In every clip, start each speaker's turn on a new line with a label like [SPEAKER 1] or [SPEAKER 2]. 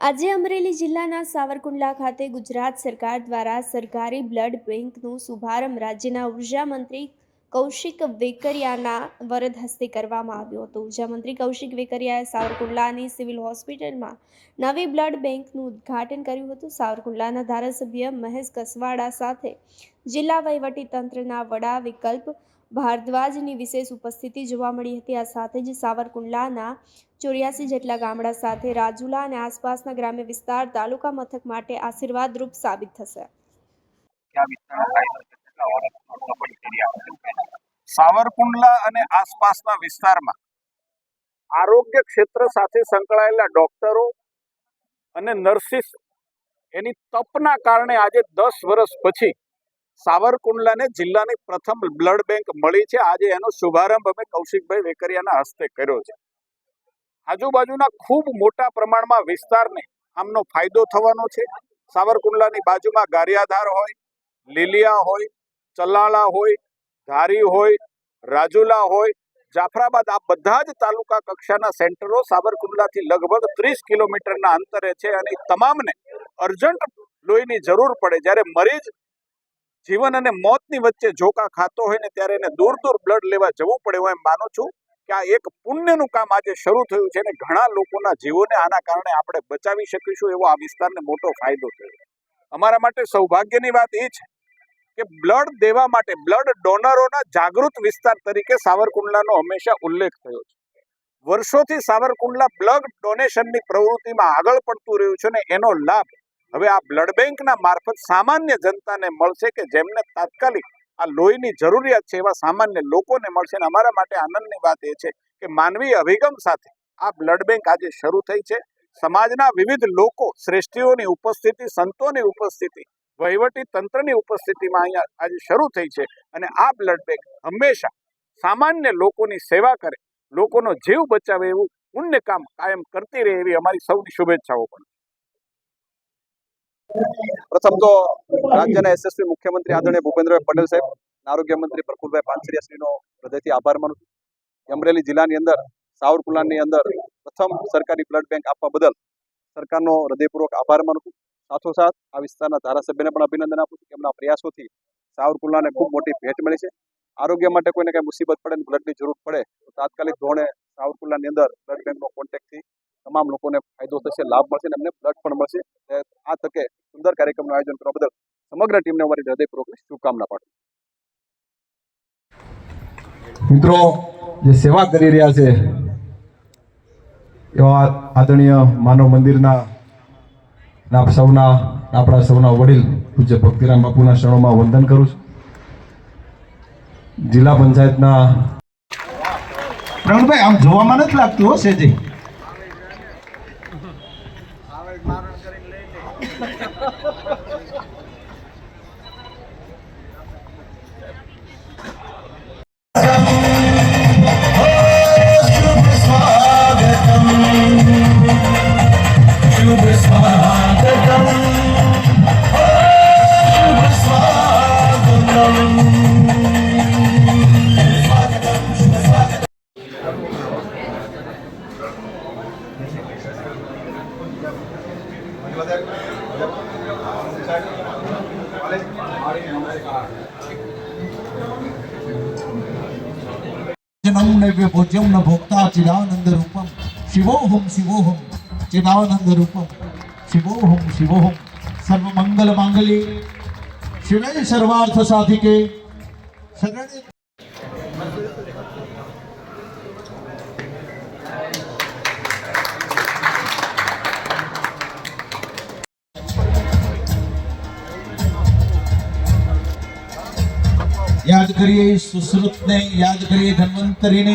[SPEAKER 1] આજે અમરેલી જિલ્લાના સાવરકુંડલા ખાતે ગુજરાત સરકાર દ્વારા સરકારી બ્લડ બેંકનો શુભારંભ રાજ્યના ઊર્જા મંત્રી કૌશિક વેકરિયાના વરદ હસ્તે કરવામાં આવ્યો હતો. ઊર્જા મંત્રી કૌશિક વેકરિયાએ સાવરકુંડલાની સિવિલ હોસ્પિટલમાં નવી બ્લડ બેંકનું ઉદ્ઘાટન કર્યું હતું. સાવરકુંડલાના ધારાસભ્ય મહેશ કસવાડા સાથે જિલ્લા વહીવટી તંત્રના વડા વિકલ્પ ભારદ્વાજની વિશેષ ઉપસ્થિતિ જોવા મળી હતી. આ સાથે જ સાવરકુંડલાના ચોર્યાસી જેટલા ગામડા સાથે રાજુલા અને આસપાસના ગ્રામ્ય વિસ્તાર તાલુકા મથક માટે આશીર્વાદરૂપ સાબિત થશે.
[SPEAKER 2] સાવરકુંડલા અને આસપાસના વિસ્તારમાં આરોગ્ય ક્ષેત્ર સાથે સંકળાયેલા ડોક્ટરો અને નર્સિસ એની તપના કારણે આજે દસ વર્ષ પછી સાવરકુંડલાને જિલ્લાની પ્રથમ બ્લડ બેંક મળી છે. આજે એનો શુભારંભ અમે કૌશિકભાઈ વેકરિયાના હસ્તે કર્યો છે. આજુબાજુના ખૂબ મોટા પ્રમાણમાં વિસ્તારને આમનો ફાયદો થવાનો છે. સાવરકુંડલાની બાજુમાં ગારિયાધાર હોય, લીલિયા હોય, ચલાળા હોય, ધારી હોય, રાજુલા હોય, જાફરાબાદ આ બધા જ તાલુકા કક્ષાના સેન્ટરો સાવરકુંડલાથી લગભગ ત્રીસ કિલોમીટરના અંતરે છે અને તમામને અર્જન્ટ લોહીની જરૂર પડે. જ્યારે મરીજ જીવન અને મોતની વચ્ચે ઝોકા ખાતો હોય ને ત્યારે એને દૂર દૂર બ્લડ લેવા જવું પડે એમ માનું છું કે આ એક પુણ્યનું કામ આજે શરૂ થયું છે અને ઘણા લોકોના જીવોને આના કારણે આપણે બચાવી શકીશું એવો આ વિસ્તારને મોટો ફાયદો થયો અમારા માટે સૌભાગ્યની વાત એ છે કે બ્લડ દેવા માટે બ્લડ ડોનરોના જાગૃત વિસ્તાર તરીકે સાવરકુંડલાનો હંમેશા ઉલ્લેખ થયો છે. વર્ષોથી સાવરકુંડલા બ્લડ ડોનેશનની પ્રવૃત્તિમાં આગળ પડતું રહ્યું છે અને એનો લાભ હવે આ બ્લડ બેંકના મારફત સામાન્ય જનતાને મળશે કે જેમને તાત્કાલિક આ લોહીની જરૂરિયાત છે એવા સામાન્ય લોકોને મળશે અને અમારા માટે આનંદની વાત એ છે કે માનવીય અભિગમ સાથે આ બ્લડ બેંક આજે શરૂ થઈ છે. સમાજના વિવિધ લોકો શ્રેષ્ઠીઓની ઉપસ્થિતિ, સંતોની ઉપસ્થિતિ, વહીવટી તંત્રની ઉપસ્થિતિમાં અહીંયા આજે શરૂ થઈ છે અને આ બ્લડ બેંક હંમેશા સામાન્ય લોકોની સેવા કરે, લોકોનો જીવ બચાવે એવું પુણ્ય કામ કાયમ કરતી રહે એવી અમારી સૌની શુભેચ્છાઓ પણ.
[SPEAKER 3] પ્રથમ તો રાજ્યના યશસ્વી મુખ્યમંત્રી આદરણીય ભૂપેન્દ્રભાઈ પટેલ સાહેબ આરોગ્ય મંત્રી પ્રફુલભાઈ પાનસરિયાશ્રીનો હૃદયથી આભાર માનું છું. અમરેલી જિલ્લાની અંદર સાવરકુલાની અંદર પ્રથમ સરકારી બ્લડ બેંક આપવા બદલ સરકારનો હૃદયપૂર્વક આભાર માનું છું. સાથોસાથ આ વિસ્તારના ધારાસભ્યને પણ અભિનંદન આપું છું કે એમના પ્રયાસોથી સાવરકુલાને ખૂબ મોટી ભેટ મળી છે. આરોગ્ય માટે કોઈને કંઈ મુસીબત પડે ને બ્લડની જરૂર પડે તો તાત્કાલિક ધોરણે સાવરકુલાની અંદર બ્લડ બેંકનો કોન્ટેક્ટથી તમામ લોકોને ફાયદો થશે લાભ મળશે અને એમને બ્લડ પણ મળશે. આ તકે સુંદર કાર્યક્રમનું આયોજન કરવા બદલ સમગ્ર ટીમને અમારી હૃદયપૂર્વકની શુભકામના પાઠવું
[SPEAKER 4] મિત્રો જે સેવા કરી રહ્યા છે એવા આદરણીય માનવ મંદિરના આપ સૌના આપણા સૌના વડીલ પૂજ્ય ભક્તિરામ બાપુના શરણોમાં વંદન કરું છું. જિલ્લા પંચાયતના
[SPEAKER 5] પ્રવીણભાઈ આમ જોવામાં નથી લાગતું હો સેજી
[SPEAKER 6] આવે મારણ કરીને લઈ લે जनम न भोक्ता चिदानंद रूपम। शिवोहम शिवोहम चिदानंद रूपम। शिवोहम शिवोहम सर्व मंगल मांगली। शिवे सर्वार्थ साधिके, शरण याद करिए सुश्रुत ने याद करिए धन्वंतरी ने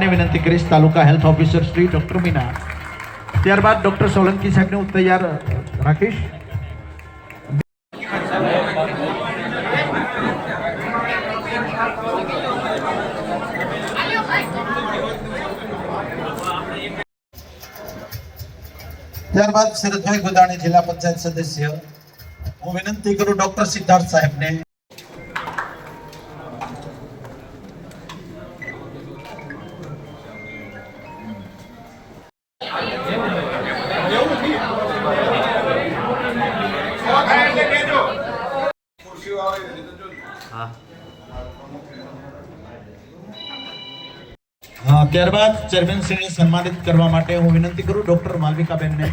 [SPEAKER 6] ને વિનંતી કરીશ, taluka health officer Shri doctor Meena. ત્યારબાદ ડૉક્ટર સોલંકી સાહેબને હું તૈયાર રાખીશ. ત્યારબાદ શરદભાઈ ગોદાણી જિલ્લા પંચાયત સદસ્ય. હું વિનંતી કરું ડોક્ટર સિદ્ધાર્થ સાહેબને હા. ત્યારબાદ ચેરમેન શ્રીને સન્માનિત કરવા માટે હું વિનંતી કરું ડોક્ટર માલવિકાબેનને.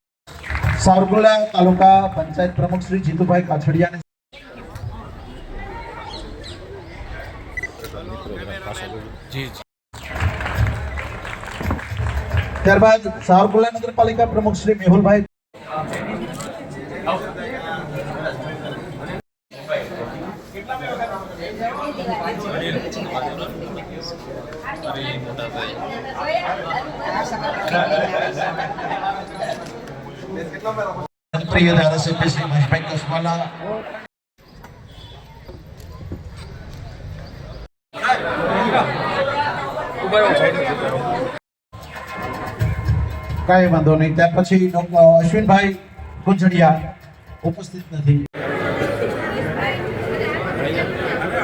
[SPEAKER 6] સાવરકુંડલા તાલુકા પંચાયત પ્રમુખ શ્રી જીતુભાઈ કાછડિયાને ત્યારબાદ સાવરકુંડલા નગરપાલિકા પ્રમુખ શ્રી મેહુલભાઈ પ્રિય ધારાસભ્ય શ્રી મહેશભાઈ કસવાલા કાંઈ વાંધો નહીં. ત્યાર પછી ડોક્ટર અશ્વિનભાઈ ગુંજડિયા ઉપસ્થિત નથી.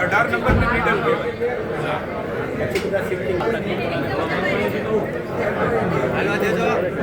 [SPEAKER 2] અઢાર નંબરની મિડલ કહેવાય